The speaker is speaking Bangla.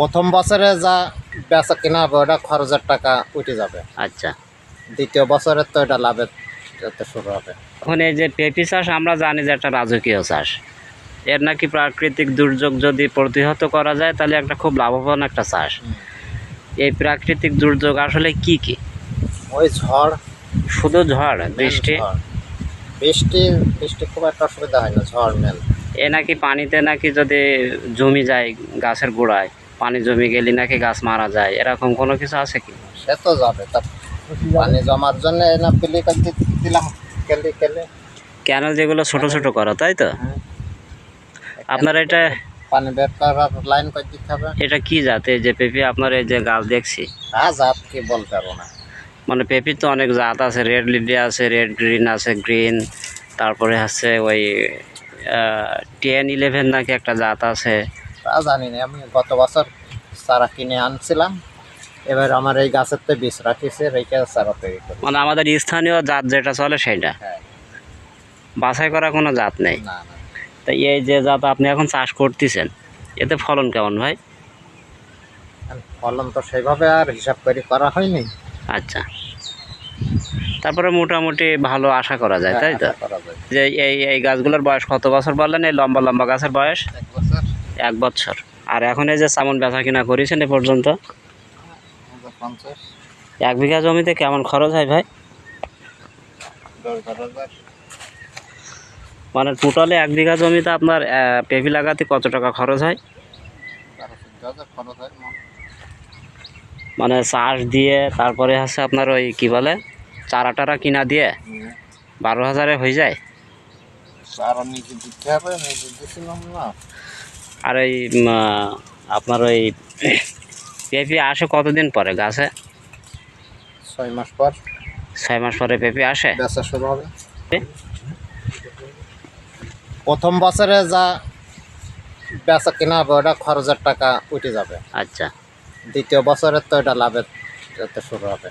প্রথম বছরে যা বেচা কিনা হবে ওটা খরচের টাকা উঠে যাবে। আচ্ছা। দ্বিতীয় বছরের তো এটা লাভের যাতে শুরু হবে। এখন এই যে পেঁপি চাষ আমরা জানি যে একটা রাজকীয় চাষ। এর নাকি প্রাকৃতিক দুর্যোগ যদি প্রতিহত করা যায় তাহলে একটা খুব লাভবান একটা চাষ। এই প্রাকৃতিক দুর্যোগ আসলে কি কি? ওই ঝড়। শুধু ঝড় বৃষ্টি। বৃষ্টি বৃষ্টি খুব একটা অসুবিধা হয় না ঝড় মেল এ নাকি পানিতে নাকি যদি জমি যায় গাছের গোড়ায় পানি জমি গেলে নাকি গাছ মারা যায় এরকম কোনো কিছু আছে কি? সে তো যাবে তা পানি জমার জন্য না পিলি দিলাম কেলি কেলে? কেন যেগুলো ছোট ছোট করো তাই তো? আপনার এটা পানি বের করার লাইন করে দিতে হবে? এটা কি জাত? এই যে পেঁপে আপনার এই যে গাছ দেখছি। হ্যাঁ জাত কি বলতে পারব না। মানে পেঁপির তো অনেক জাত আছে রেড লিলি আছে রেড গ্রিন আছে গ্রিন। তারপরে আছে ওই টেন ইলেভেন নাকি একটা জাত আছে। তা জানি না আমি গত বছর চারা কিনে আনছিলাম। এবার আমার এই গাছের তো বীজ রাখিছে রেখে চারা তৈরি করি। মানে আমাদের স্থানীয় জাত যেটা চলে সেটা? হ্যাঁ। বাছাই করা কোনো জাত নেই? তা এই যে জাত আপনি এখন চাষ করতেছেন এতে ফলন কেমন ভাই? ফলন তো সেইভাবে আর হিসাব করে করা হয়নি। আচ্ছা। তারপরে মোটামুটি ভালো আশা করা যায় তাই তো? যে এই এই গাছগুলোর বয়স কত বছর বললেন? এই লম্বা লম্বা গাছের বয়স? এক বছর। এক বছর। আর এখন এই যে সামন বেচা কিনা করেছেন এ পর্যন্ত? এক বিঘা জমিতে কেমন খরচ হয় ভাই? মানে টোটালে এক বিঘা জমিতে আপনার পেঁপি লাগাতে কত টাকা খরচ হয়। মানে চাষ দিয়ে তারপরে হচ্ছে আপনার ওই কি বলে, চারা টারা কিনা দিয়ে বারো হাজারে হয়ে যায়? আর ওই আপনার ওই পেঁপে আসে কতদিন পরে গাছে? ছয় মাস পর। ছয় মাস পরে পেঁপে আসে? বেচা শুরু হবে। প্রথম বছরে যা বেচা কেনা হবে ওটা খরচের টাকা উঠে যাবে। আচ্ছা। দ্বিতীয় বছরের তো এটা লাভের যাতে শুরু হবে।